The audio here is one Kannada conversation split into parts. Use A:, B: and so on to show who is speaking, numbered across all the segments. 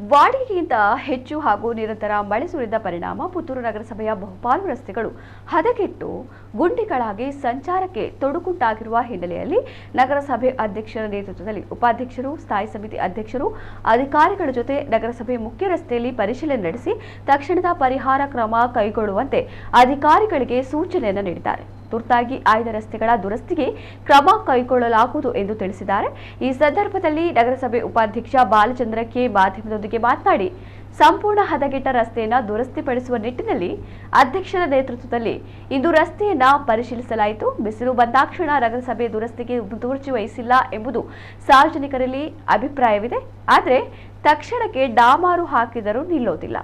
A: ವಾಡಿಕೆಗಿಂತ ಹೆಚ್ಚು ಹಾಗೂ ನಿರಂತರ ಮಳೆ ಸುರಿದ ಪರಿಣಾಮ ಪುತ್ತೂರು ನಗರಸಭೆಯ ಬಹುಪಾಲು ರಸ್ತೆಗಳು ಹದಗೆಟ್ಟು ಗುಂಡಿಗಳಾಗಿ ಸಂಚಾರಕ್ಕೆ ತೊಡಕುಂಟಾಗಿರುವ ಹಿನ್ನೆಲೆಯಲ್ಲಿ ನಗರಸಭೆ ಅಧ್ಯಕ್ಷರ ನೇತೃತ್ವದಲ್ಲಿ ಉಪಾಧ್ಯಕ್ಷರು, ಸ್ಥಾಯಿ ಸಮಿತಿ ಅಧ್ಯಕ್ಷರು, ಅಧಿಕಾರಿಗಳ ಜೊತೆ ನಗರಸಭೆ ಮುಖ್ಯ ರಸ್ತೆಯಲ್ಲಿ ಪರಿಶೀಲನೆ ನಡೆಸಿ ತಕ್ಷಣದ ಪರಿಹಾರ ಕ್ರಮ ಕೈಗೊಳ್ಳುವಂತೆ ಅಧಿಕಾರಿಗಳಿಗೆ ಸೂಚನೆಯನ್ನು ನೀಡಿದ್ದಾರೆ. ತುರ್ತಾಗಿ ಆಯ್ದ ರಸ್ತೆಗಳ ದುರಸ್ತಿಗೆ ಕ್ರಮ ಕೈಗೊಳ್ಳಲಾಗುವುದು ಎಂದು ತಿಳಿಸಿದ್ದಾರೆ. ಈ ಸಂದರ್ಭದಲ್ಲಿ ನಗರಸಭೆ ಉಪಾಧ್ಯಕ್ಷ ಬಾಲಚಂದ್ರ ಕೆ. ಮಾಧ್ಯಮದೊಂದಿಗೆ ಮಾತನಾಡಿ, ಸಂಪೂರ್ಣ ಹದಗೆಟ್ಟ ರಸ್ತೆಯನ್ನು ದುರಸ್ತಿಪಡಿಸುವ ನಿಟ್ಟಿನಲ್ಲಿ ಅಧ್ಯಕ್ಷರ ನೇತೃತ್ವದಲ್ಲಿ ಇಂದು ರಸ್ತೆಯನ್ನ ಪರಿಶೀಲಿಸಲಾಯಿತು. ಬಿಸಿಲು ಬಂದಾಕ್ಷಣ ನಗರಸಭೆ ದುರಸ್ತಿಗೆ ಮುತುವರ್ಜಿ ವಹಿಸಿಲ್ಲ ಎಂಬುದು ಸಾರ್ವಜನಿಕರಲ್ಲಿ ಅಭಿಪ್ರಾಯವಿದೆ. ಆದರೆ ತಕ್ಷಣಕ್ಕೆ ಡಾಮಾರು ಹಾಕಿದರೂ ನಿಲ್ಲೋದಿಲ್ಲ.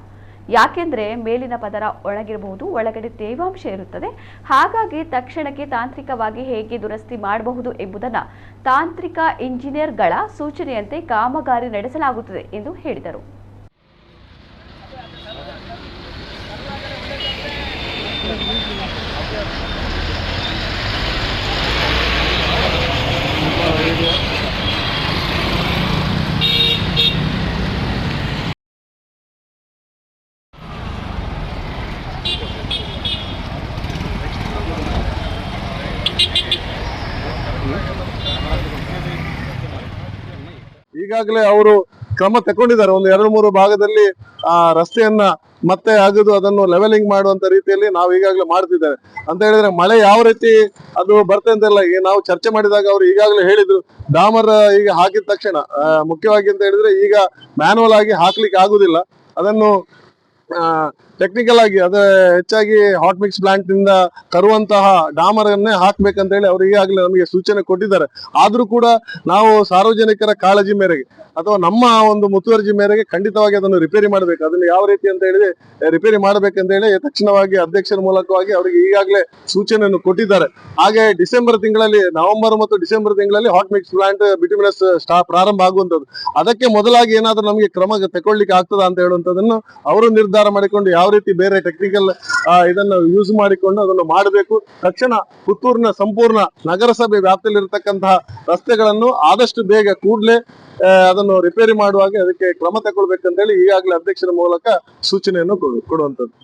A: ಯಾಕೆಂದ್ರೆ ಮೇಲಿನ ಪದರ ಒಳಗಿರಬಹುದು, ಒಳಗಡೆ ತೇವಾಂಶ ಇರುತ್ತದೆ. ಹಾಗಾಗಿ ತಕ್ಷಣಕ್ಕೆ ತಾಂತ್ರಿಕವಾಗಿ ಹೇಗೆ ದುರಸ್ತಿ ಮಾಡಬಹುದು ಎಂಬುದನ್ನು ತಾಂತ್ರಿಕ ಇಂಜಿನಿಯರ್ಗಳ ಸೂಚನೆಯಂತೆ ಕಾಮಗಾರಿ ನಡೆಸಲಾಗುತ್ತದೆ ಎಂದು ಹೇಳಿದರು.
B: ಈಗಾಗಲೇ ಅವರು ಕ್ರಮ ತಗೊಂಡಿದ್ದಾರೆ ಒಂದು ಎರಡು ಮೂರು ಭಾಗದಲ್ಲಿ ಆ ರಸ್ತೆಯನ್ನ ಮತ್ತೆ ಅಗದು ಅದನ್ನು ಲೆವೆಲಿಂಗ್ ಮಾಡುವಂತ ರೀತಿಯಲ್ಲಿ ನಾವು ಈಗಾಗಲೇ ಮಾಡ್ತಿದ್ದೇವೆ. ಅಂತ ಹೇಳಿದ್ರೆ ಮಳೆ ಯಾವ ರೀತಿ ಅದು ಬರ್ತೆ ಅಂತೆಲ್ಲ ನಾವು ಚರ್ಚೆ ಮಾಡಿದಾಗ ಅವರು ಈಗಾಗಲೇ ಹೇಳಿದ್ರು. ಡಾಮರ್ ಈಗ ಹಾಕಿದ ತಕ್ಷಣ ಮುಖ್ಯವಾಗಿ ಅಂತ ಹೇಳಿದ್ರೆ ಈಗ ಮ್ಯಾನುವಲ್ ಆಗಿ ಹಾಕ್ಲಿಕ್ಕೆ ಆಗುದಿಲ್ಲ. ಅದನ್ನು ಟೆಕ್ನಿಕಲ್ ಆಗಿ, ಅದೇ ಹೆಚ್ಚಾಗಿ ಹಾಟ್ ಮಿಕ್ಸ್ ಪ್ಲಾಂಟ್ನಿಂದ ತರುವಂತಹ ಡಾಮರ್ ಅನ್ನೇ ಹಾಕ್ಬೇಕಂತ ಹೇಳಿ ಅವರು ಈಗಾಗಲೇ ನಮಗೆ ಸೂಚನೆ ಕೊಟ್ಟಿದ್ದಾರೆ. ಆದ್ರೂ ಕೂಡ ನಾವು ಸಾರ್ವಜನಿಕರ ಕಾಳಜಿ ಮೇರೆಗೆ ಅಥವಾ ನಮ್ಮ ಒಂದು ಮುತುವರ್ಜಿ ಮೇರೆಗೆ ಖಂಡಿತವಾಗಿ ಅದನ್ನು ರಿಪೇರಿ ಮಾಡಬೇಕು. ಅದನ್ನು ಯಾವ ರೀತಿ ಅಂತ ಹೇಳಿದ್ರೆ ರಿಪೇರಿ ಮಾಡಬೇಕಂತ ಹೇಳಿ ತಕ್ಷಣವಾಗಿ ಅಧ್ಯಕ್ಷರ ಮೂಲಕವಾಗಿ ಅವರಿಗೆ ಈಗಾಗಲೇ ಸೂಚನೆಯನ್ನು ಕೊಟ್ಟಿದ್ದಾರೆ. ಹಾಗೆ ಡಿಸೆಂಬರ್ ತಿಂಗಳಲ್ಲಿ, ನವೆಂಬರ್ ಮತ್ತು ಡಿಸೆಂಬರ್ ತಿಂಗಳಲ್ಲಿ ಹಾಟ್ ಮಿಕ್ಸ್ ಪ್ಲಾಂಟ್ ಬಿಟುಮಿನಸ್ ಸ್ಟಾ ಪ್ರಾರಂಭ ಆಗುವಂತದ್ದು ಅದಕ್ಕೆ ಮೊದಲಾಗಿ ಏನಾದರೂ ನಮಗೆ ಕ್ರಮ ತಗೊಳ್ಳಿಕ್ಕೆ ಆಗ್ತದ ಅಂತ ಹೇಳುವಂಥದ್ದನ್ನು ಅವರು ನಿರ್ಧಾರ ಮಾಡಿಕೊಂಡು ಯಾವ ರೀತಿ ಬೇರೆ ಟೆಕ್ನಿಕಲ್ ಇದನ್ನು ಯೂಸ್ ಮಾಡಿಕೊಂಡು ಅದನ್ನು ಮಾಡಬೇಕು. ತಕ್ಷಣ ಪುತ್ತೂರಿನ ಸಂಪೂರ್ಣ ನಗರಸಭೆ ವ್ಯಾಪ್ತಿಯಲ್ಲಿರ್ತಕ್ಕಂತಹ ರಸ್ತೆಗಳನ್ನು ಆದಷ್ಟು ಬೇಗ ಕೂಡಲೇ ಅದನ್ನು ರಿಪೇರಿ ಮಾಡುವಾಗ ಅದಕ್ಕೆ ಕ್ರಮ ತಗೊಳ್ಬೇಕಂತ ಹೇಳಿ ಈಗಾಗಲೇ ಅಧ್ಯಕ್ಷರ ಮೂಲಕ ಸೂಚನೆಯನ್ನು ಕೊಡು- ಕೊಡುವಂತದ್ದು